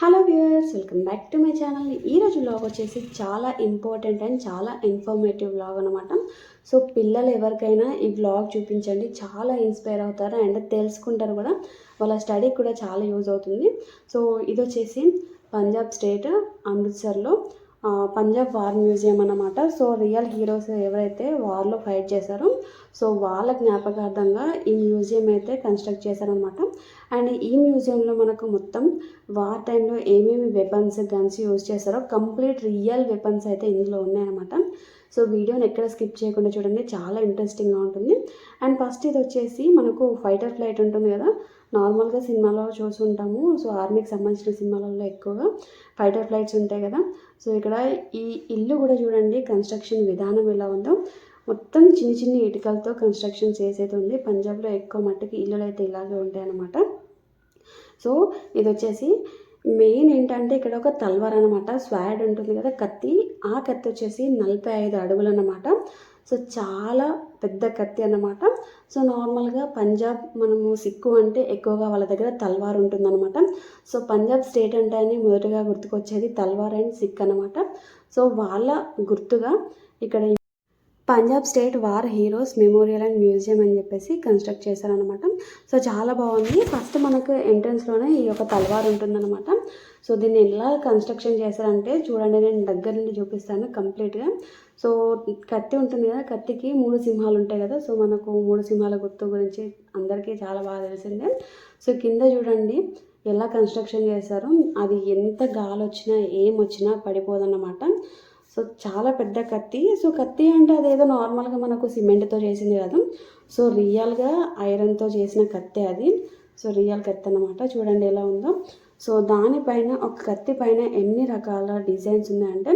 Hello viewers welcome back to my channel ఈరోజు vlog వచ్చేసి చాలా ఇంపార్టెంట్ అండ్ చాలా ఇన్ఫర్మేటివ్ వ్లాగ్ అనమాట సో పిల్లలు ఎవరికైనా ఈ వ్లాగ్ చూపించండి. చాలా ఇన్స్పైర్ అవుతారు అండ్ తెలుసుకుంటారు కూడా. వాళ్ళ స్టడీకి కూడా చాలా యూజ్ అవుతుంది. సో ఇది వచ్చేసి పంజాబ్ స్టేట్ అమృత్సర్లో పంజాబ్ వార్ మ్యూజియం అనమాట సో రియల్ హీరోస్ ఎవరైతే వార్లో ఫైట్ చేశారో సో వాళ్ళ జ్ఞాపకార్థంగా ఈ మ్యూజియం అయితే కన్స్ట్రక్ట్ చేశారనమాట అండ్ ఈ మ్యూజియంలో మనకు మొత్తం వార్ టైంలో ఏమేమి వెపన్స్ గన్స్ యూజ్ చేశారో కంప్లీట్ రియల్ వెపన్స్ అయితే ఇందులో ఉన్నాయన్నమాట. సో వీడియోని ఎక్కడ స్కిప్ చేయకుండా చూడండి. చాలా ఇంట్రెస్టింగ్గా ఉంటుంది. అండ్ ఫస్ట్ ఇది వచ్చేసి మనకు ఫైటర్ ఫ్లైట్ ఉంటుంది కదా. నార్మల్గా సినిమాలో చూసుంటాము సో ఆర్మీకి సంబంధించిన సినిమాలలో ఎక్కువగా ఫైటర్ ఫ్లైట్స్ ఉంటాయి కదా. సో ఇక్కడ ఈ ఇల్లు కూడా చూడండి కన్స్ట్రక్షన్ విధానం ఎలా ఉందో. మొత్తం చిన్న చిన్న ఇటుకలతో కన్స్ట్రక్షన్ చేసేది ఉంది. పంజాబ్లో ఎక్కువ మట్టుకు ఇల్లులు అయితే ఇలాగే ఉంటాయి అన్నమాట సో ఇది వచ్చేసి మెయిన్ ఏంటంటే ఇక్కడ ఒక తల్వార్ అనమాట స్వాడ్ ఉంటుంది కదా కత్తి. ఆ కత్తి వచ్చేసి నలభై ఐదు అడుగులు అనమాట సో చాలా పెద్ద కత్తి అన్నమాట. సో నార్మల్గా పంజాబ్ మనము సిక్కు అంటే ఎక్కువగా వాళ్ళ దగ్గర తల్వార్ ఉంటుందన్నమాట. సో పంజాబ్ స్టేట్ అంటే అని మొదటగా గుర్తుకొచ్చేది తల్వార్ అండ్ సిక్ అనమాట సో వాళ్ళ గుర్తుగా ఇక్కడ Punjab state war heroes memorial and museum అని చెప్పేసి కన్స్ట్రక్ట్ చేశారనమాట సో చాలా బాగుంది. ఫస్ట్ మనకు ఎంట్రన్స్లోనే ఈ యొక్క తలవారు ఉంటుందన్నమాట. సో దీన్ని ఎలా కన్స్ట్రక్షన్ చేశారంటే చూడండి నేను దగ్గర నుండి చూపిస్తాను కంప్లీట్గా సో కత్తి ఉంటుంది కదా కత్తికి మూడు సింహాలు ఉంటాయి కదా. సో మనకు మూడు సింహాల గుర్తు గురించి అందరికీ చాలా బాగా తెలిసిందే. సో కింద చూడండి ఎలా కన్స్ట్రక్షన్ చేశారో. అది ఎంత గాలి వచ్చినా ఏం వచ్చినా పడిపోదన్నమాట. సో చాలా పెద్ద కత్తి. సో కత్తి అంటే అదేదో నార్మల్గా మనకు సిమెంట్తో చేసింది కాదు. సో రియల్గా ఐరన్తో చేసిన కత్తి అది. సో రియల్ కత్తి అనమాట చూడండి ఎలా ఉందో. సో దానిపైన ఒక కత్తి పైన ఎన్ని రకాల డిజైన్స్ ఉన్నాయంటే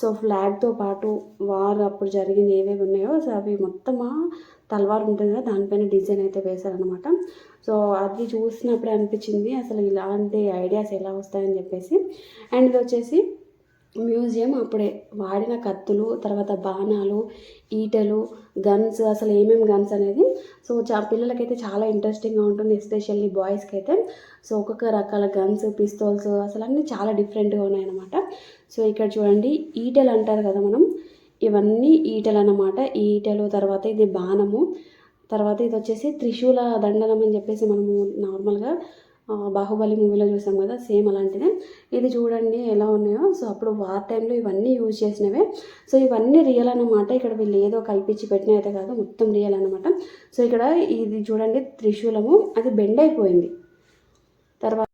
సో ఫ్లాగ్తో పాటు వారు అప్పుడు జరిగింది ఏవేవి ఉన్నాయో సో అవి మొత్తం తలవారు తల్వార్ ఉంటుంది కదా దానిపైన డిజైన్ అయితే వేశారనమాట సో అది చూసినప్పుడే అనిపించింది అసలు ఇలాంటి ఐడియాస్ ఎలా వస్తాయని చెప్పేసి. అండ్ ఇది వచ్చేసి మ్యూజియం అప్పుడే వాడిన కత్తులు తర్వాత బాణాలు ఈటలు గన్స్ అసలు ఏమేమి గన్స్ అనేది. సో చా పిల్లలకైతే చాలా ఇంట్రెస్టింగ్గా ఉంటుంది ఎస్పెషల్లీ బాయ్స్కి అయితే సో ఒక్కొక్క రకాల గన్స్ పిస్తోల్స్ అసలు అన్నీ చాలా డిఫరెంట్గా ఉన్నాయన్నమాట. సో ఇక్కడ చూడండి ఈటెలు అంటారు కదా మనం. ఇవన్నీ ఈటలు అన్నమాట. ఈటలు ఈటెలు తర్వాత ఇది బాణము తర్వాత ఇది వచ్చేసి త్రిశూల దండనం అని చెప్పేసి మనము నార్మల్గా బాహుబలి మూవీలో చూసాం కదా సేమ్ అలాంటిదే. ఇది చూడండి ఎలా ఉన్నాయో. సో అప్పుడు వార్ టైంలో ఇవన్నీ యూజ్ చేసినవే. సో ఇవన్నీ రియల్ అన్నమాట. ఇక్కడ వీళ్ళు ఏదో కల్పించి పెట్టిన అయితే కాదు మొత్తం రియల్ అన్నమాట. సో ఇక్కడ ఇది చూడండి త్రిశూలము. అది బెండ్ అయిపోయింది. తర్వాత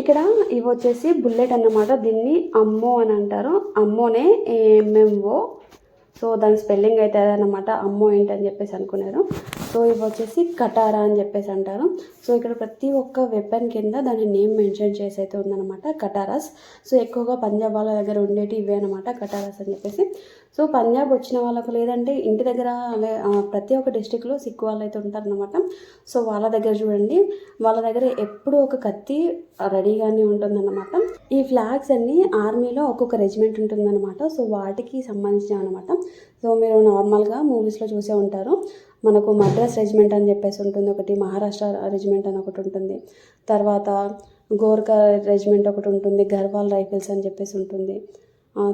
ఇక్కడ ఇవి వచ్చేసి బుల్లెట్ అన్నమాట. దీన్ని అమ్మో అని అంటారు. అమ్మోనే ఎంఎంఓ సో దాని స్పెల్లింగ్ అయితే అదనమాట అమ్మో ఏంటని చెప్పేసి అనుకున్నారు. సో ఇవి వచ్చేసి కటారా అని చెప్పేసి అంటారు. సో ఇక్కడ ప్రతి ఒక్క వెపన్ కింద దాని నేమ్ మెన్షన్ చేసి అయితే ఉందన్నమాట కటారాస్. సో ఎక్కువగా పంజాబ్ వాళ్ళ దగ్గర ఉండేటి ఇవే అనమాట కటారాస్ అని చెప్పేసి. సో పంజాబ్ వచ్చిన వాళ్ళకు లేదంటే ఇంటి దగ్గర ప్రతి ఒక్క డిస్టిక్లో సిక్కు వాళ్ళు అయితే ఉంటారనమాట సో వాళ్ళ దగ్గర చూడండి వాళ్ళ దగ్గర ఎప్పుడు ఒక కత్తి రెడీగానే ఉంటుందన్నమాట. ఈ ఫ్లాగ్స్ అన్ని ఆర్మీలో ఒక్కొక్క రెజిమెంట్ ఉంటుందన్నమాట. సో వాటికి సంబంధించిన అనమాట సో మీరు నార్మల్గా మూవీస్లో చూసే ఉంటారు. మనకు మద్రాస్ రెజిమెంట్ అని చెప్పేసి ఉంటుంది ఒకటి మహారాష్ట్ర రెజిమెంట్ అని ఒకటి ఉంటుంది. తర్వాత గోర్ఖా రెజిమెంట్ ఒకటి ఉంటుంది గర్వాల్ రైఫిల్స్ అని చెప్పేసి ఉంటుంది.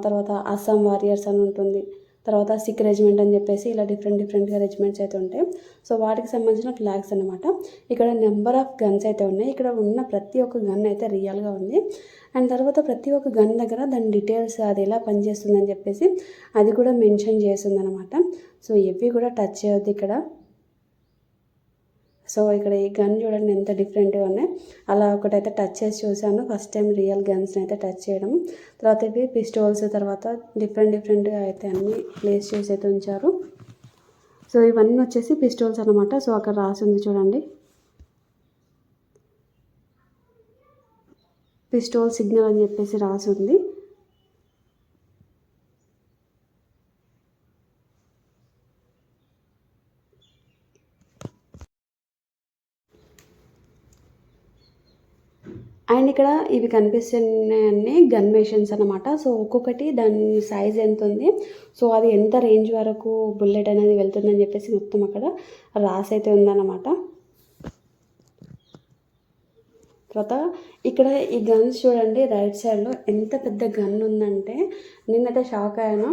తర్వాత అస్సాం వారియర్స్ అని ఉంటుంది. తర్వాత సిక్ రెజిమెంట్ అని చెప్పేసి ఇలా డిఫరెంట్ డిఫరెంట్గా రెజిమెంట్స్ అయితే ఉంటాయి. సో వాటికి సంబంధించిన ఫ్లాగ్స్ అనమాట ఇక్కడ నెంబర్ ఆఫ్ గన్స్ అయితే ఉన్నాయి. ఇక్కడ ఉన్న ప్రతి ఒక్క గన్ అయితే రియల్గా ఉంది. అండ్ తర్వాత ప్రతి ఒక్క గన్ దగ్గర దాని డీటెయిల్స్ అది ఎలా పనిచేస్తుందని చెప్పేసి అది కూడా మెన్షన్ చేస్తుంది అనమాట సో ఇవి కూడా టచ్ చేయొద్దు ఇక్కడ. సో ఇక్కడ ఈ గన్ చూడండి ఎంత డిఫరెంట్గా ఉన్నాయి. అలా ఒకటైతే టచ్ చేసి చూశాను. ఫస్ట్ టైం రియల్ గన్స్ని అయితే టచ్ చేయడం. తర్వాత ఇవి పిస్టోల్స్ తర్వాత డిఫరెంట్ డిఫరెంట్గా అయితే అన్ని ప్లేస్ చేసి అయితే ఉంచారు. సో ఇవన్నీ వచ్చేసి పిస్టోల్స్ అనమాట సో అక్కడ రాసి ఉంది చూడండి. పిస్టోల్ సిగ్నల్ అని చెప్పేసి రాసి ఉంది. అండ్ ఇక్కడ ఇవి కనిపిస్తున్నాయన్నీ గన్ మెషిన్స్ అనమాట సో ఒక్కొక్కటి దాని సైజ్ ఎంత ఉంది సో అది ఎంత రేంజ్ వరకు బుల్లెట్ అనేది వెళ్తుందని చెప్పేసి మొత్తం అక్కడ రాసి అయితే ఉందన్నమాట. తర్వాత ఇక్కడ ఈ గన్స్ చూడండి రైట్ సైడ్లో ఎంత పెద్ద గన్ ఉందంటే నేనైతే షాక్ అయ్యాను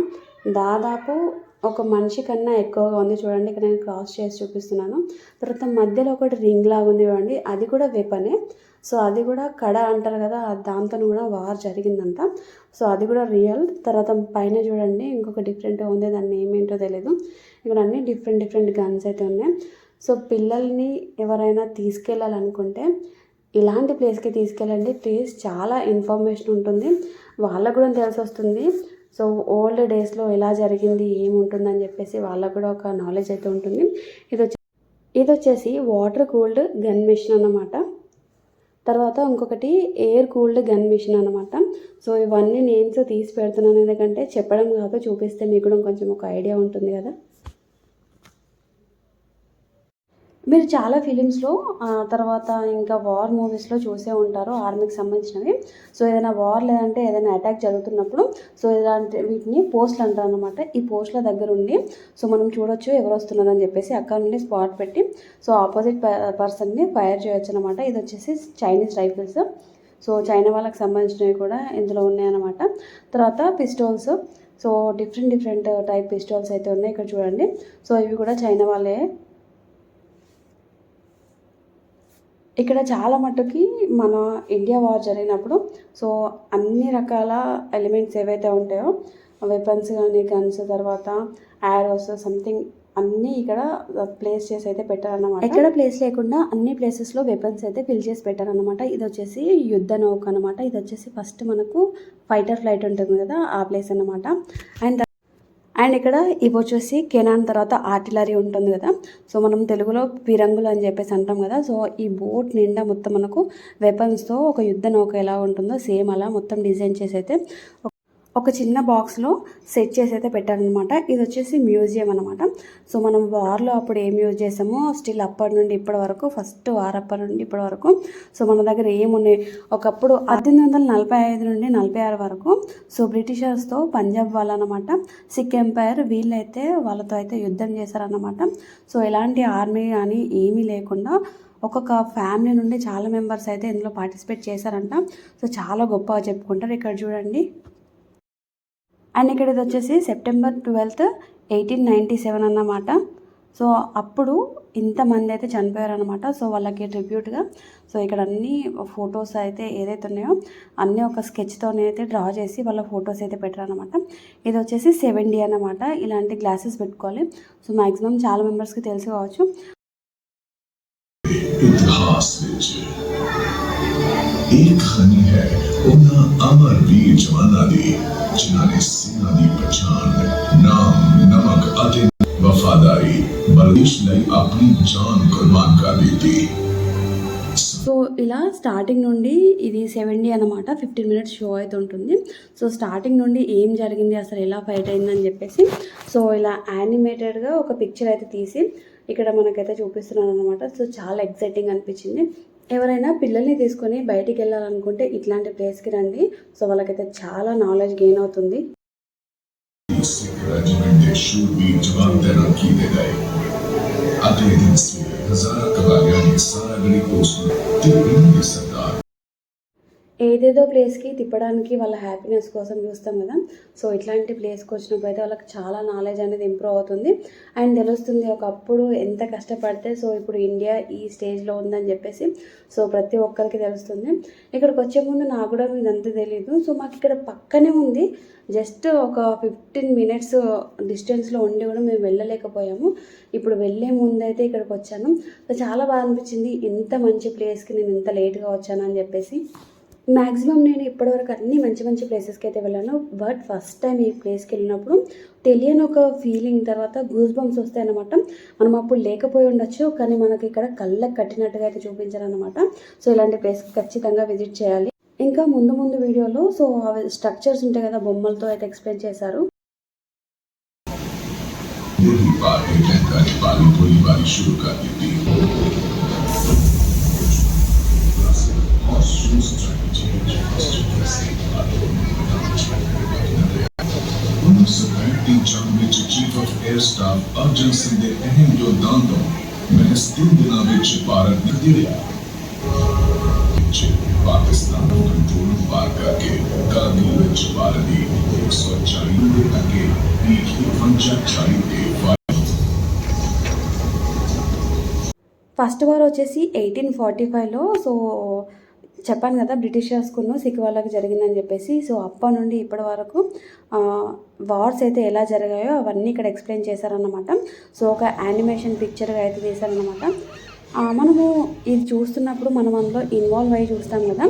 దాదాపు ఒక మనిషి కన్నా ఎక్కువగా ఉంది చూడండి. ఇక్కడ నేను క్రాస్ చేసి చూపిస్తున్నాను. తర్వాత మధ్యలో ఒకటి రింగ్ లాగా ఉంది చూడండి. అది కూడా వెపనే సో అది కూడా కడ అంటారు కదా దాంతో కూడా వార్ జరిగిందంట. సో అది కూడా రియల్. తర్వాత పైన చూడండి ఇంకొక డిఫరెంట్ ఉంది దాన్ని ఏమేంటో తెలియదు ఇక్కడ అన్ని డిఫరెంట్ డిఫరెంట్ గన్స్ అయితే ఉన్నాయి. సో పిల్లల్ని ఎవరైనా తీసుకెళ్ళాలనుకుంటే ఇలాంటి ప్లేస్కి తీసుకెళ్ళండి. ప్లీజ్ చాలా ఇన్ఫర్మేషన్ ఉంటుంది. వాళ్ళకు కూడా తెలిసి వస్తుంది. సో ఓల్డ్ డేస్లో ఎలా జరిగింది ఏముంటుందని చెప్పేసి వాళ్ళకు కూడా ఒక నాలెడ్జ్ అయితే ఉంటుంది. ఇది వచ్చి ఇది వచ్చేసి వాటర్ కూల్డ్ గన్ మిషన్ అన్నమాట. తర్వాత ఇంకొకటి ఎయిర్ కూల్డ్ గన్ మిషన్ అనమాట సో ఇవన్నీ నేమ్స్ తీసి పెడుతున్నాను. ఎందుకంటే చెప్పడం కాదు చూపిస్తే మీకు కూడా కొంచెం ఒక ఐడియా ఉంటుంది కదా. మీరు చాలా ఫిలిమ్స్లో తర్వాత ఇంకా వార్ మూవీస్లో చూసే ఉంటారు ఆర్మీకి సంబంధించినవి. సో ఏదైనా వార్ లేదంటే ఏదైనా అటాక్ జరుగుతున్నప్పుడు సో ఇలాంటి వీటిని పోస్ట్లు అంటారు అనమాట ఈ పోస్ట్ల దగ్గర ఉండి సో మనం చూడొచ్చు ఎవరు వస్తున్నారని చెప్పేసి అక్కడ నుండి స్పాట్ పెట్టి సో ఆపోజిట్ పర్సన్ని ఫైర్ చేయొచ్చు అనమాట ఇది వచ్చేసి చైనీస్ రైఫిల్స్ సో చైనా వాళ్ళకి సంబంధించినవి కూడా ఇందులో ఉన్నాయన్నమాట తర్వాత pistols so different different type pistols అయితే ఉన్నాయి. ఇక్కడ చూడండి. సో ఇవి కూడా చైనా వాళ్ళే ఇక్కడ చాలా మట్టుకి మన ఇండియా వార్ జరిగినప్పుడు సో అన్ని రకాల ఎలిమెంట్స్ ఏవైతే ఉంటాయో వెపన్స్ కానీ గన్స్ తర్వాత యారోస్ సంథింగ్ అన్నీ ఇక్కడ ప్లేస్ చేసి అయితే పెట్టారనమాట ఎక్కడ ప్లేస్ లేకుండా అన్ని ప్లేసెస్లో వెపన్స్ అయితే ఫిల్ చేసి పెట్టారనమాట ఇది వచ్చేసి యుద్ధ నౌక అనమాట ఇది వచ్చేసి ఫస్ట్ మనకు ఫైటర్ ఫ్లైట్ ఉంటుంది కదా ఆ ప్లేస్ అనమాట అండ్ అండ్ ఇక్కడ ఇవి వచ్చేసి కెనాన్ తర్వాత ఆర్టిలరీ ఉంటుంది కదా. సో మనం తెలుగులో పిరంగులు అని చెప్పేసి అంటాం కదా. సో ఈ బోట్ నిండా మొత్తం మనకు వెపన్స్తో ఒక యుద్ధ నౌక ఎలా ఉంటుందో సేమ్ అలా మొత్తం డిజైన్ చేసి అయితే ఒక చిన్న బాక్స్లో సెట్ చేసి అయితే పెట్టారనమాట. ఇది వచ్చేసి మ్యూజియం అనమాట. సో మనం వార్లో అప్పుడు ఏం యూజ్ చేసామో స్టిల్ అప్పటి నుండి ఇప్పటి వరకు ఫస్ట్ వార్ అప్పటి నుండి ఇప్పటి వరకు. సో మన దగ్గర ఏమున్నాయి? ఒకప్పుడు పద్దెనిమిది వందల నలభై ఐదు నుండి నలభై ఆరు వరకు సో బ్రిటిషర్స్తో పంజాబ్ వాళ్ళనమాట. సిక్ ఎంపైర్ వీళ్ళైతే వాళ్ళతో అయితే యుద్ధం చేశారనమాట. సో ఎలాంటి ఆర్మీ కానీ ఏమీ లేకుండా ఒక్కొక్క ఫ్యామిలీ నుండి చాలా మెంబర్స్ అయితే ఇందులో పార్టిసిపేట్ చేశారంట. సో చాలా గొప్పగా చెప్పుకుంటారు. ఇక్కడ చూడండి. అండ్ ఇక్కడ ఇది వచ్చేసి September twelfth eighteen ninety seven అన్నమాట. సో అప్పుడు ఇంతమంది అయితే చనిపోయారనమాట సో వాళ్ళకి ట్రిబ్యూట్గా సో ఇక్కడ అన్ని ఫొటోస్ అయితే ఏదైతే ఉన్నాయో అన్నీ ఒక స్కెచ్తోనే అయితే డ్రా చేసి వాళ్ళ ఫొటోస్ అయితే పెట్టారనమాట ఇది వచ్చేసి సెవెంటీ అనమాట ఇలాంటి గ్లాసెస్ పెట్టుకోవాలి. సో మ్యాక్సిమం చాలా మెంబర్స్కి తెలిసి కావచ్చు. సో ఇలా స్టార్టింగ్ నుండి ఇది సెవెంటీ అనమాట ఫిఫ్టీన్ మినిట్స్ షో అయితే ఉంటుంది. సో స్టార్టింగ్ నుండి ఏం జరిగింది అసలు ఎలా ఫైట్ అయిందని చెప్పేసి సో ఇలా యానిమేటెడ్గా ఒక పిక్చర్ అయితే తీసి ఇక్కడ మనకైతే చూపిస్తున్నాను అనమాట సో చాలా ఎక్సైటింగ్ అనిపించింది. ఎవరైనా పిల్లల్ని తీసుకొని బయటికి వెళ్ళాలనుకుంటే ఇట్లాంటి ప్లేస్కి రండి. సో వాళ్ళకైతే చాలా నాలెడ్జ్ గెయిన్ అవుతుంది. ఏదేదో ప్లేస్కి తిప్పడానికి వాళ్ళ హ్యాపీనెస్ కోసం చూస్తాం కదా. సో ఇట్లాంటి ప్లేస్కి వచ్చినప్పుడు అయితే వాళ్ళకి చాలా నాలెడ్జ్ అనేది ఇంప్రూవ్ అవుతుంది. అండ్ తెలుస్తుంది ఒకప్పుడు ఎంత కష్టపడితే సో ఇప్పుడు ఇండియా ఈ స్టేజ్లో ఉందని చెప్పేసి సో ప్రతి ఒక్కరికి తెలుస్తుంది. ఇక్కడికి వచ్చే ముందు నాకు కూడా ఇదంతా తెలియదు సో మాకు ఇక్కడ పక్కనే ఉంది. జస్ట్ ఒక ఫిఫ్టీన్ మినిట్స్ డిస్టెన్స్లో ఉండి కూడా మేము వెళ్ళలేకపోయాము. ఇప్పుడు వెళ్ళే ముందు అయితే ఇక్కడికి వచ్చాను. సో చాలా బాగా అనిపించింది. ఇంత మంచి ప్లేస్కి నేను ఇంత లేట్గా వచ్చాను అని చెప్పేసి. మ్యాక్సిమం నేను ఇప్పటివరకు అన్ని మంచి మంచి ప్లేసెస్కి అయితే వెళ్ళాను బట్ ఫస్ట్ టైం ఈ ప్లేస్కి వెళ్ళినప్పుడు తెలియని ఒక ఫీలింగ్ తర్వాత గూస్ బంప్స్ వస్తాయన్నమాట మనం అప్పుడు లేకపోయి ఉండొచ్చు కానీ మనకి ఇక్కడ కళ్ళకు కట్టినట్టుగా అయితే చూపించారనమాట సో ఇలాంటి ప్లేస్కి ఖచ్చితంగా విజిట్ చేయాలి ఇంకా ముందు ముందు వీడియోలో సో అవి స్ట్రక్చర్స్ ఉంటాయి కదా బొమ్మలతో అయితే ఎక్స్ప్లెయిన్ చేశారు यही बात है लंका ने पाली गोलीबारी शुरू कर दी समय टीचर ਵਿੱਚ chief of air staff Arjan ਦੇ ਅਹਿਮ ਯੋਗਦਾਨ ਤੋਂ ਮਹਿਸ ਤਿੰਨ ਦਿਨਾਂ ਵਿੱਚ ਭਾਰਤ ਨੇ ਜਿੱਤਿਆ ਪਾਕਿਸਤਾਨ ਨੂੰ ਕੰਟਰੋਲ ਪਾਰ ਕਰਕੇ ਕਾਬਿਲ ਵਿੱਚ ਭਾਰਤ ਦੀ 140 ਦੇ ਅੱਗੇ 154 ਦੇ ఫస్ట్ వారు వచ్చేసి ఎయిటీన్ ఫార్టీ ఫైవ్లో సో చెప్పాను కదా బ్రిటిషర్స్కును సిక్ వాళ్ళకి జరిగిందని చెప్పేసి. సో అప్పటి నుండి ఇప్పటి వరకు వార్స్ అయితే ఎలా జరిగాయో అవన్నీ ఇక్కడ ఎక్స్ప్లెయిన్ చేశారన్నమాట. సో ఒక యానిమేషన్ పిక్చర్గా అయితే తీశారన్నమాట. మనము ఇది చూస్తున్నప్పుడు మనం అందులో ఇన్వాల్వ్ అయ్యి చూస్తాం కదా.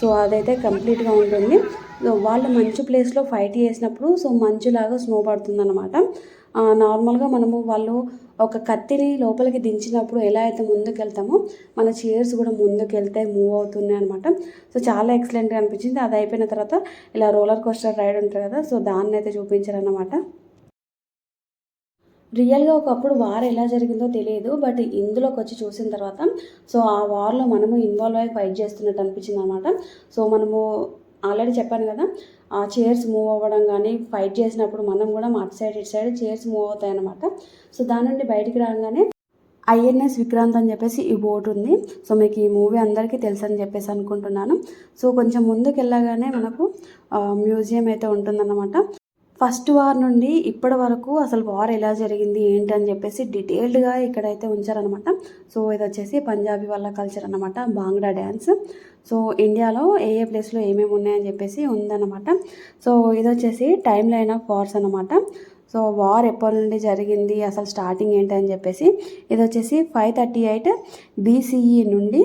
సో అదైతే కంప్లీట్గా ఉంటుంది. సో వాళ్ళు మంచు ప్లేస్లో ఫైట్ చేసినప్పుడు సో మంచులాగా స్నో పడుతుంది అనమాట నార్మల్గా మనము వాళ్ళు ఒక కత్తిని లోపలికి దించినప్పుడు ఎలా అయితే ముందుకెళ్తామో మన చైర్స్ కూడా ముందుకెళ్తే మూవ్ అవుతున్నాయి అనమాట సో చాలా ఎక్సలెంట్గా అనిపించింది. అది అయిపోయిన తర్వాత ఇలా రోలర్ కోస్టర్ రైడ్ ఉంటుంది కదా సో దాన్ని అయితే చూపించారన్నమాట. రియల్గా ఒకప్పుడు వార్ ఎలా జరిగిందో తెలియదు బట్ ఇందులోకి వచ్చి చూసిన తర్వాత సో ఆ వార్లో మనము ఇన్వాల్వ్ అయ్యి ఫైట్ చేస్తున్నట్టు అనిపించింది అనమాట సో మనము ఆల్రెడీ చెప్పాను కదా ఆ చైర్స్ మూవ్ అవ్వడం కానీ ఫైట్ చేసినప్పుడు మనం కూడా అటు సైడ్ ఇటు సైడ్ చైర్స్ మూవ్ అవుతాయి అనమాట సో దాని నుండి బయటికి రాగానే ఐఎన్ఎస్ విక్రాంత్ అని చెప్పేసి ఈ బోట్ ఉంది. సో మీకు ఈ మూవీ అందరికీ తెలుసు అని చెప్పేసి అనుకుంటున్నాను. సో కొంచెం ముందుకు వెళ్ళగానే మనకు మ్యూజియం అయితే ఉంటుందన్నమాట. ఫస్ట్ వార్ నుండి ఇప్పటి వరకు అసలు వార్ ఎలా జరిగింది ఏంటి అని చెప్పేసి డీటెయిల్డ్గా ఇక్కడైతే ఉంచారనమాట సో ఇది వచ్చేసి పంజాబీ వాళ్ళ కల్చర్ అనమాట బాంగ్డా డ్యాన్స్ సో ఇండియాలో ఏ ఏ ప్లేస్లో ఏమేమి ఉన్నాయని చెప్పేసి ఉందన్నమాట. సో ఇది వచ్చేసి టైం లైన్ ఆఫ్ వార్స్ అనమాట సో వార్ ఎప్పటి నుండి జరిగింది అసలు స్టార్టింగ్ ఏంటి అని చెప్పేసి ఇది వచ్చేసి ఫైవ్ థర్టీ ఎయిట్ బీసీఈ నుండి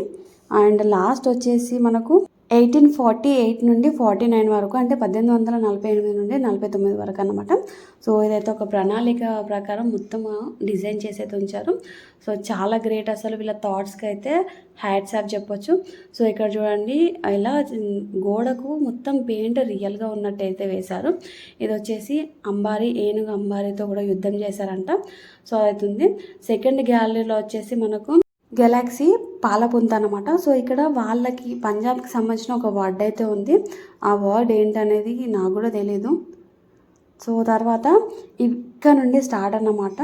అండ్ లాస్ట్ వచ్చేసి మనకు ఎయిటీన్ ఫార్టీ ఎయిట్ నుండి ఫార్టీ నైన్ వరకు అంటే పద్దెనిమిది వందల నలభై ఎనిమిది నుండి నలభై తొమ్మిది వరకు అనమాట సో ఇదైతే ఒక ప్రణాళిక ప్రకారం మొత్తం డిజైన్ చేసైతే ఉంచారు. సో చాలా గ్రేట్ అసలు వీళ్ళ థాట్స్కి అయితే హ్యాట్స్ ఆఫ్ చెప్పొచ్చు. సో ఇక్కడ చూడండి ఇలా గోడకు మొత్తం పెయింట్ రియల్గా ఉన్నట్టయితే వేశారు. ఇది వచ్చేసి అంబారి ఏనుగు అంబారితో కూడా యుద్ధం చేశారంట. సో అవుతుంది సెకండ్ గ్యాలరీలో వచ్చేసి మనకు గెలాక్సీ పాలపుంత అనమాట సో ఇక్కడ వాళ్ళకి పంజాబ్కి సంబంధించిన ఒక వర్డ్ అయితే ఉంది. ఆ వర్డ్ ఏంటనేది నాకు కూడా తెలీదు. సో తర్వాత ఇక్కడ నుండి స్టార్ట్ అన్నమాట.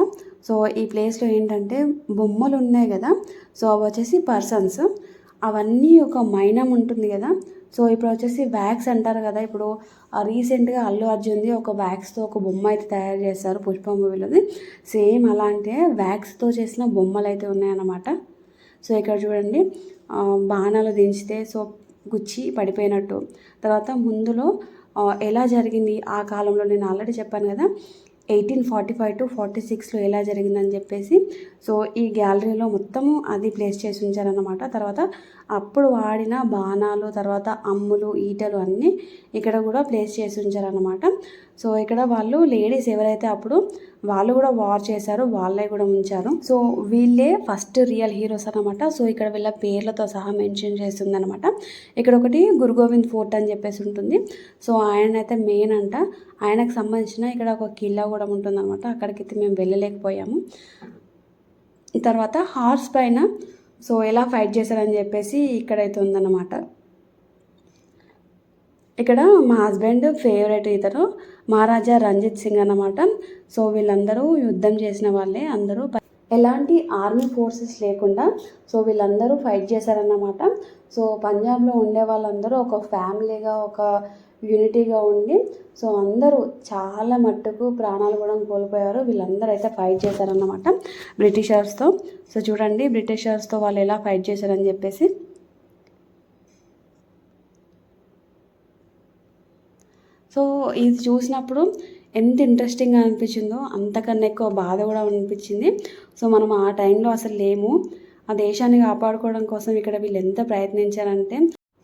సో ఈ ప్లేస్లో ఏంటంటే బొమ్మలు ఉన్నాయి కదా. సో అవి వచ్చేసి పర్సన్స్. అవన్నీ ఒక మైనం ఉంటుంది కదా. సో ఇప్పుడు వచ్చేసి వ్యాక్స్ అంటారు కదా. ఇప్పుడు రీసెంట్గా అల్లు అర్జున్ది ఒక వ్యాక్స్తో ఒక బొమ్మ అయితే తయారు చేస్తారు పుష్ప మూవీలోది. సేమ్ అలాంటి వ్యాక్స్తో చేసిన బొమ్మలు అయితే ఉన్నాయన్నమాట. సో ఇక్కడ చూడండి బాణాలు దించితే సో గుచ్చి పడిపోయినట్టు. తర్వాత ముందులో ఎలా జరిగింది ఆ కాలంలో నేను ఆల్రెడీ చెప్పాను కదా eighteen forty five to forty సిక్స్లో ఎలా జరిగిందని చెప్పేసి సో ఈ గ్యాలరీలో మొత్తము అది ప్లేస్ చేసి ఉంచారనమాట తర్వాత అప్పుడు వాడిన బాణాలు తర్వాత అమ్ములు ఈటలు అన్నీ ఇక్కడ కూడా ప్లేస్ చేసి ఉంచారనమాట సో ఇక్కడ వాళ్ళు లేడీస్ ఎవరైతే అప్పుడు వాళ్ళు కూడా వార్ చేశారు వాళ్ళే కూడా ఉంచారు. సో వీళ్ళే ఫస్ట్ రియల్ హీరోస్ అనమాట సో ఇక్కడ వీళ్ళ పేర్లతో సహా మెన్షన్ చేస్తుంది అనమాట ఇక్కడ ఒకటి గురు గోవింద్ ఫోర్ట్ అని చెప్పేసి ఉంటుంది. సో ఆయన అయితే మెయిన్ అంట. ఆయనకు సంబంధించిన ఇక్కడ ఒక కిల్లా కూడా ఉంటుందన్నమాట. అక్కడికైతే మేము వెళ్ళలేకపోయాము. తర్వాత హార్స్ పైన సో ఎలా ఫైట్ చేశారని చెప్పేసి ఇక్కడైతే ఉందన్నమాట. ఇక్కడ మా హస్బెండ్ ఫేవరెట్ ఇతను. మహారాజా రంజిత్ సింగ్ అన్నమాట. సో వీళ్ళందరూ యుద్ధం చేసిన వాళ్ళే. అందరూ ఎలాంటి ఆర్మీ ఫోర్సెస్ లేకుండా సో వీళ్ళందరూ ఫైట్ చేశారన్నమాట. సో పంజాబ్లో ఉండే వాళ్ళందరూ ఒక ఫ్యామిలీగా ఒక యూనిటీగా ఉండి సో అందరూ చాలా మట్టుకు ప్రాణాలు కూడా కోల్పోయారు. వీళ్ళందరూ అయితే ఫైట్ చేశారన్నమాట బ్రిటిషర్స్తో. సో చూడండి బ్రిటిషర్స్తో వాళ్ళు ఎలా ఫైట్ చేశారని చెప్పేసి. సో ఇది చూసినప్పుడు ఎంత ఇంట్రెస్టింగ్గా అనిపించిందో అంతకన్నా ఎక్కువ బాధ కూడా అనిపించింది. సో మనం ఆ టైంలో అసలు లేము. ఆ దేశాన్ని కాపాడుకోవడం కోసం ఇక్కడ వీళ్ళు ఎంత ప్రయత్నించారంటే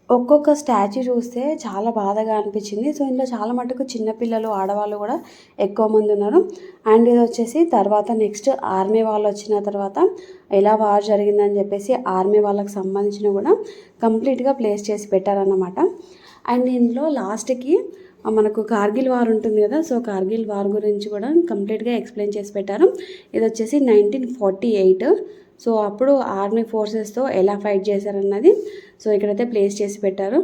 ఒక్కొక్క స్టాచ్యూ చూస్తే చాలా బాధగా అనిపించింది. సో ఇందులో చాలా మటుకు చిన్నపిల్లలు ఆడవాళ్ళు కూడా ఎక్కువ మంది ఉన్నారు. అండ్ ఇది వచ్చేసి తర్వాత నెక్స్ట్ ఆర్మీ వాళ్ళు వచ్చిన తర్వాత ఎలా వార్ జరిగిందని చెప్పేసి ఆర్మీ వాళ్ళకి సంబంధించిన కూడా కంప్లీట్గా ప్లేస్ చేసి పెట్టారన్నమాట. అండ్ ఇందులో లాస్ట్కి మనకు కార్గిల్ వార్ ఉంటుంది కదా సో కార్గిల్ వార్ గురించి కూడా కంప్లీట్గా ఎక్స్ప్లెయిన్ చేసి పెట్టారు. ఇది వచ్చేసి నైన్టీన్ ఫార్టీ ఎయిట్. సో అప్పుడు ఆర్మీ ఫోర్సెస్తో ఎలా ఫైట్ చేశారన్నది సో ఇక్కడైతే ప్లేస్ చేసి పెట్టారు.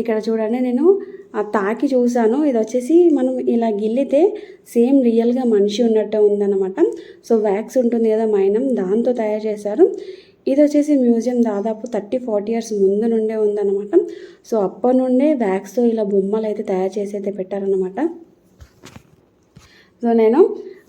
ఇక్కడ చూడండి నేను ఆ తాకి చూసాను ఇది వచ్చేసి మనం ఇలా గిల్లితే సేమ్ రియల్గా మనిషి ఉన్నట్టు ఉందన్నమాట. సో వ్యాక్స్ ఉంటుంది కదా మైనం. దాంతో తయారు చేశారు. ఇది వచ్చేసి మ్యూజియం దాదాపు థర్టీ ఫార్టీ ఇయర్స్ ముందు నుండే ఉందన్నమాట. సో అప్పటి నుండే వ్యాక్స్తో ఇలా బొమ్మలు అయితే తయారు చేసి అయితే పెట్టారనమాట సో నేను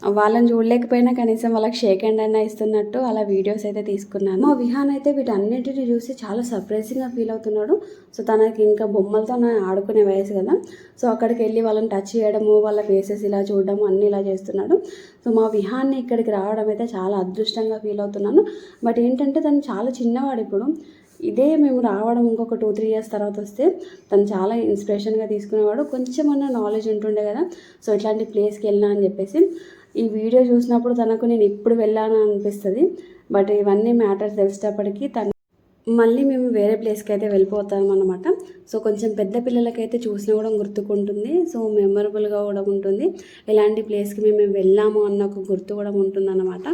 వాళ్ళని చూడలేకపోయినా కనీసం వాళ్ళకి షేక్ హ్యాండ్ అయినా ఇస్తున్నట్టు అలా వీడియోస్ అయితే తీసుకున్నాను. మా విహాన్ అయితే వీటన్నిటిని చూసి చాలా సర్ప్రైజింగ్గా ఫీల్ అవుతున్నాడు. సో తనకి ఇంకా బొమ్మలతో ఆడుకునే వయసు కదా. సో అక్కడికి వెళ్ళి వాళ్ళని టచ్ చేయడము వాళ్ళ ఫేసెస్ ఇలా చూడడము అన్నీ ఇలా చేస్తున్నాడు. సో మా విహాన్ని ఇక్కడికి రావడం అయితే చాలా అదృష్టంగా ఫీల్ అవుతున్నాను. బట్ ఏంటంటే తను చాలా చిన్నవాడు ఇప్పుడు. ఇదే మేము రావడం ఇంకొక టూ త్రీ ఇయర్స్ తర్వాత వస్తే తను చాలా ఇన్స్పిరేషన్గా తీసుకునేవాడు. కొంచెం అన్న నాలెడ్జ్ ఉంటుండే కదా. సో ఇట్లాంటి ప్లేస్కి వెళ్ళినా అని చెప్పేసి ఈ వీడియో చూసినప్పుడు తనకు నేను ఇప్పుడు వెళ్ళాను అనిపిస్తుంది బట్ ఇవన్నీ మ్యాటర్స్ తెలిసేటప్పటికి తను మళ్ళీ మేము వేరే ప్లేస్కి అయితే వెళ్ళిపోతాం అనమాట సో కొంచెం పెద్ద పిల్లలకైతే చూసినా కూడా గుర్తుకుంటుంది సో మెమరబుల్గా కూడా ఉంటుంది. ఎలాంటి ప్లేస్కి మేము వెళ్ళాము అన్న ఒక గుర్తు కూడా ఉంటుంది అన్నమాట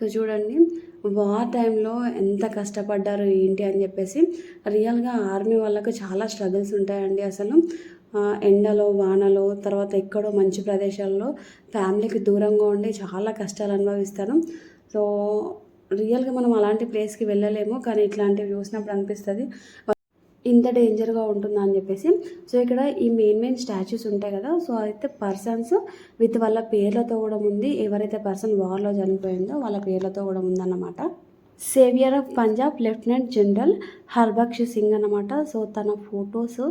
సో చూడండి వార్ టైంలో ఎంత కష్టపడ్డారు ఏంటి అని చెప్పేసి రియల్గా ఆర్మీ వాళ్ళకు చాలా స్ట్రగుల్స్ ఉంటాయండి అసలు. ఎండలో వానలో తర్వాత ఎక్కడో మంచి ప్రదేశాల్లో ఫ్యామిలీకి దూరంగా ఉండి చాలా కష్టాలు అనుభవిస్తాను. సో రియల్గా మనం అలాంటి ప్లేస్కి వెళ్ళలేము కానీ ఇట్లాంటివి చూసినప్పుడు అనిపిస్తుంది. ఇంత డేంజర్గా ఉంటుందా అని చెప్పేసి. సో ఇక్కడ ఈ మెయిన్ మెయిన్ స్టాచ్యూస్ ఉంటాయి కదా సో అయితే పర్సన్స్ విత్ వాళ్ళ పేర్లతో కూడా ఉంది. ఎవరైతే పర్సన్ వార్లో చనిపోయిందో వాళ్ళ పేర్లతో కూడా ఉందన్నమాట. Saviour of Punjab lieutenant general Harbaksh Singh అనమాట సో తన ఫొటోస్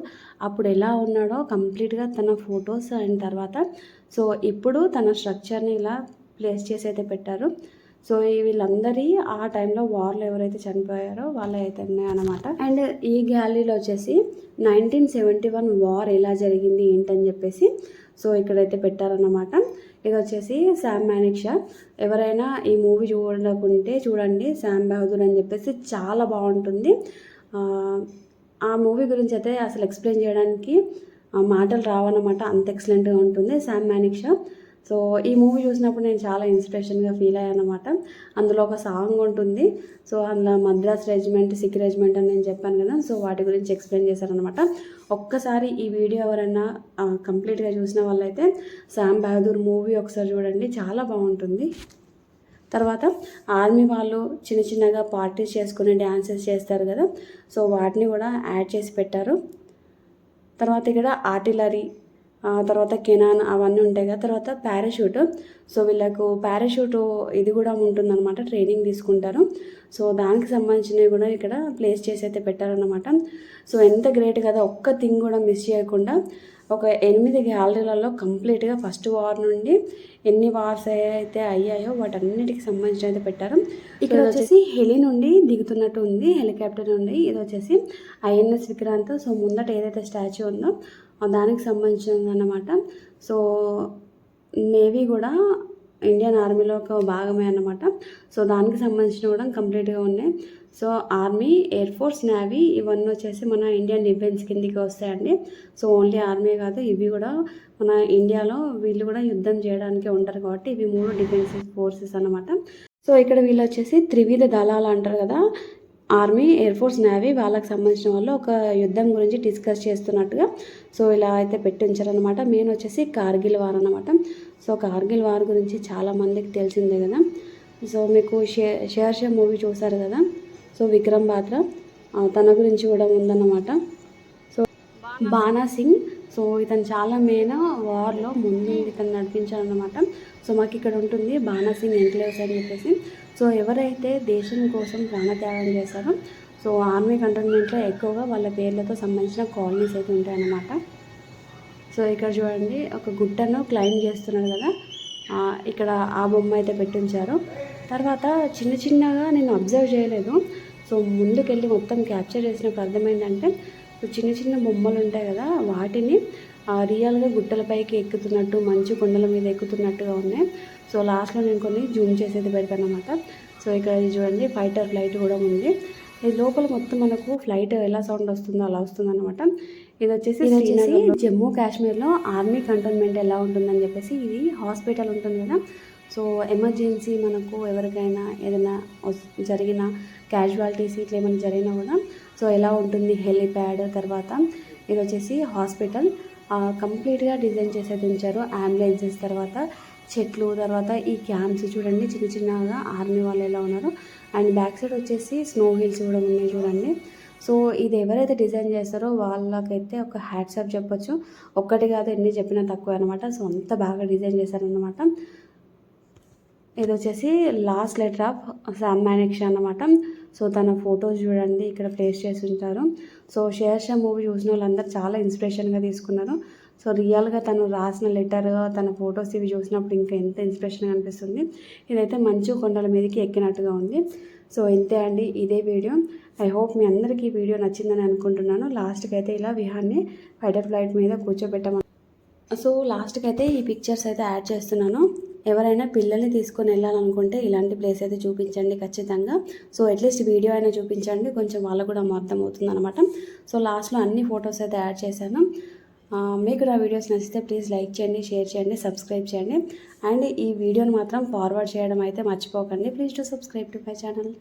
అప్పుడు ఎలా ఉన్నాడో కంప్లీట్గా తన ఫొటోస్ అయిన తర్వాత సో ఇప్పుడు తన స్ట్రక్చర్ని ఇలా ప్లేస్ చేసి అయితే పెట్టారు. సో వీళ్ళందరి ఆ టైంలో వార్లో ఎవరైతే చనిపోయారో వాళ్ళు అయితే ఉన్నాయన్నమాట అండ్ ఈ గ్యాలరీలో వచ్చేసి నైన్టీన్ సెవెంటీ వన్ వార్ ఎలా జరిగింది ఏంటని చెప్పేసి సో ఇక్కడైతే పెట్టారన్నమాట. ఇది వచ్చేసి శామ్ మానిక్షా ఎవరైనా ఈ మూవీ చూడకుంటే చూడండి శామ్ బహదూర్ అని చెప్పేసి చాలా బాగుంటుంది. ఆ, మూవీ గురించి అయితే అసలు ఎక్స్ప్లెయిన్ చేయడానికి ఆ, మాటలు రావన్నమాట. అంత ఎక్సలెంట్గా ఉంటుంది శామ్ మానిక్షా సో ఈ మూవీ చూసినప్పుడు నేను చాలా ఇన్స్పిరేషన్గా ఫీల్ అయ్యాను అనమాట అందులో ఒక సాంగ్ ఉంటుంది. సో అందులో మద్రాస్ రెజిమెంట్ సిక్ రెజిమెంట్ అని నేను చెప్పాను కదా సో వాటి గురించి ఎక్స్ప్లెయిన్ చేశారనమాట ఒక్కసారి ఈ వీడియో ఎవరైనా కంప్లీట్గా చూసిన వాళ్ళైతే శామ్ బహదూర్ మూవీ ఒకసారి చూడండి. చాలా బాగుంటుంది. తర్వాత ఆర్మీ వాళ్ళు చిన్న చిన్నగా పార్టీస్ చేసుకుని డ్యాన్సెస్ చేస్తారు కదా సో వాటిని కూడా యాడ్ చేసి పెట్టారు. తర్వాత ఇక్కడ ఆర్టిలరీ తర్వాత కెనాన్ అవన్నీ ఉంటాయి కదా తర్వాత పారాషూట్. సో వీళ్ళకు పారాషూట్ ఇది కూడా ఉంటుందన్నమాట ట్రైనింగ్ తీసుకుంటారు. సో దానికి సంబంధించినవి కూడా ఇక్కడ ప్లేస్ చేసి అయితే పెట్టారన్నమాట. సో ఎంత గ్రేట్ కదా ఒక్క థింగ్ కూడా మిస్ చేయకుండా. ఒక ఎనిమిది గ్యాలరీలలో కంప్లీట్గా ఫస్ట్ వార్ నుండి ఎన్ని వార్స్ అయితే అయ్యాయో వాటన్నిటికి సంబంధించి అయితే పెట్టారు. ఇక్కడ వచ్చేసి హెలి నుండి దిగుతున్నట్టు ఉంది హెలికాప్టర్ నుండి. ఇది వచ్చేసి ఐఎన్ఎస్ విక్రాంత్ సో ముందట ఏదైతే స్టాచ్యూ ఉందో దానికి సంబంధించింది అన్నమాట సో నేవీ కూడా ఇండియన్ ఆర్మీలో ఒక భాగమే అన్నమాట. సో దానికి సంబంధించిన కూడా కంప్లీట్గా ఉన్నాయి. So army air force navy ఇవన్నీ వచ్చేసి మన ఇండియన్ డిఫెన్స్ కిందికి వస్తాయండి. సో ఓన్లీ ఆర్మీ కాదు ఇవి కూడా మన ఇండియాలో వీళ్ళు కూడా యుద్ధం చేయడానికి ఉంటారు కాబట్టి ఇవి మూడు డిఫెన్స్ ఫోర్సెస్ అన్నమాట. సో ఇక్కడ వీళ్ళు వచ్చేసి త్రివిధ దళాలు అంటారు కదా ఆర్మీ ఎయిర్ ఫోర్స్ నేవీ వాళ్ళకి సంబంధించిన వాళ్ళు ఒక యుద్ధం గురించి డిస్కస్ చేస్తున్నట్టుగా సో ఇలా అయితే పెట్టించారనమాట మెయిన్ వచ్చేసి కార్గిల్ వార్ అనమాట సో కార్గిల్ వార్ గురించి చాలా మందికి తెలిసిందే కదా. సో మీకు షే షేర్షా మూవీ చూసారు కదా? సో విక్రమ్ బాత్ర తన గురించి కూడా ఉందన్నమాట. సో బానా సింగ్ సో ఇతను చాలా మెయిన్ వార్లో ముందు ఇతను నడిపించాడనమాట సో మాకు ఇక్కడ ఉంటుంది బానా సింగ్ ఎంక్లేవ్స్ అని చెప్పేసి. సో ఎవరైతే దేశం కోసం ప్రాణత్యాగం చేశారో సో ఆర్మీ కంటోన్మెంట్లో ఎక్కువగా వాళ్ళ పేర్లతో సంబంధించిన కాలనీస్ అయితే ఉంటాయన్నమాట. సో ఇక్కడ చూడండి ఒక గుట్టను క్లైమ్ చేస్తున్నాడు కదా. ఇక్కడ ఆ బొమ్మ అయితే పెట్టించారు. తర్వాత చిన్న చిన్నగా నేను అబ్జర్వ్ చేయలేదు. సో ముందుకెళ్ళి మొత్తం క్యాప్చర్ చేసినప్పుడు అర్థమైందంటే చిన్న చిన్న బొమ్మలు ఉంటాయి కదా వాటిని ఆ, రియల్గా గుట్టలపైకి ఎక్కుతున్నట్టు మంచు కొండల మీద ఎక్కుతున్నట్టుగా ఉన్నాయి. సో లాస్ట్లో నేను కొన్ని జూమ్ చేసేది పెడతాను అనమాట సో ఇక్కడ ఇది చూడండి ఫైటర్ ఫ్లైట్ కూడా ఉంది. ఇది లోపల మొత్తం మనకు ఫ్లైట్ ఎలా సౌండ్ వస్తుందో అలా వస్తుంది అనమాట ఇది వచ్చేసి ఇది వచ్చేసి జమ్మూ కాశ్మీర్లో ఆర్మీ కంటోన్మెంట్ ఎలా ఉంటుందని చెప్పేసి ఇది హాస్పిటల్ ఉంటుంది కదా. సో ఎమర్జెన్సీ మనకు ఎవరికైనా ఏదైనా జరిగిన క్యాజువాలిటీస్ ఇట్లా ఏమైనా జరిగినా కూడా సో ఎలా ఉంటుంది హెలిప్యాడ్ తర్వాత? ఇది వచ్చేసి హాస్పిటల్ కంప్లీట్గా డిజైన్ చేసేది ఉంచారు అంబులెన్సెస్ తర్వాత చెట్లు తర్వాత ఈ క్యాంప్స్ చూడండి చిన్న చిన్నగా ఆర్మీ వాళ్ళు ఎలా ఉన్నారు. అండ్ బ్యాక్ సైడ్ వచ్చేసి స్నో హిల్స్ కూడా ఉన్నాయి చూడండి. సో ఇది ఎవరైతే డిజైన్ చేస్తారో వాళ్ళకైతే ఒక హ్యాట్సాప్ చెప్పొచ్చు. ఒక్కటి కాదు ఎన్ని చెప్పినా తక్కువ అనమాట సో అంత బాగా డిజైన్ చేశారనమాట ఇది వచ్చేసి last letter of Sam Manekshaw అన్నమాట. సో తన ఫొటోస్ చూడండి ఇక్కడ ప్లేస్ చేసి ఉంటారు సో షేర్షా మూవీ చూసిన వాళ్ళందరూ చాలా ఇన్స్పిరేషన్గా తీసుకున్నారు. సో రియల్గా తను రాసిన లెటర్ తన ఫొటోస్ ఇవి చూసినప్పుడు ఇంకా ఎంత ఇన్స్పిరేషన్గా అనిపిస్తుంది. ఇదైతే మంచు కొండల మీదకి ఎక్కినట్టుగా ఉంది. సో ఇంతే అండి ఇదే వీడియో ఐ హోప్ మీ అందరికీ ఈ వీడియో నచ్చిందని అనుకుంటున్నాను. లాస్ట్కి అయితే ఇలా విహాన్ని ఫైటర్ ఫ్లైట్ మీద కూర్చోబెట్టమని. సో లాస్ట్కి అయితే ఈ పిక్చర్స్ అయితే యాడ్ చేస్తున్నాను. ఎవరైనా పిల్లల్ని తీసుకొని వెళ్ళాలనుకుంటే ఇలాంటి ప్లేస్ అయితే చూపించండి ఖచ్చితంగా. సో అట్లీస్ట్ వీడియో అయినా చూపించండి. కొంచెం వాళ్ళకు కూడా అర్థమవుతుంది అనమాట సో లాస్ట్లో అన్ని ఫొటోస్ అయితే యాడ్ చేశాను. మీకు నా వీడియోస్ నచ్చితే ప్లీజ్ లైక్ చేయండి షేర్ చేయండి సబ్స్క్రైబ్ చేయండి. అండ్ ఈ వీడియోని మాత్రం ఫార్వర్డ్ చేయడం అయితే మర్చిపోకండి. Please to subscribe to my channel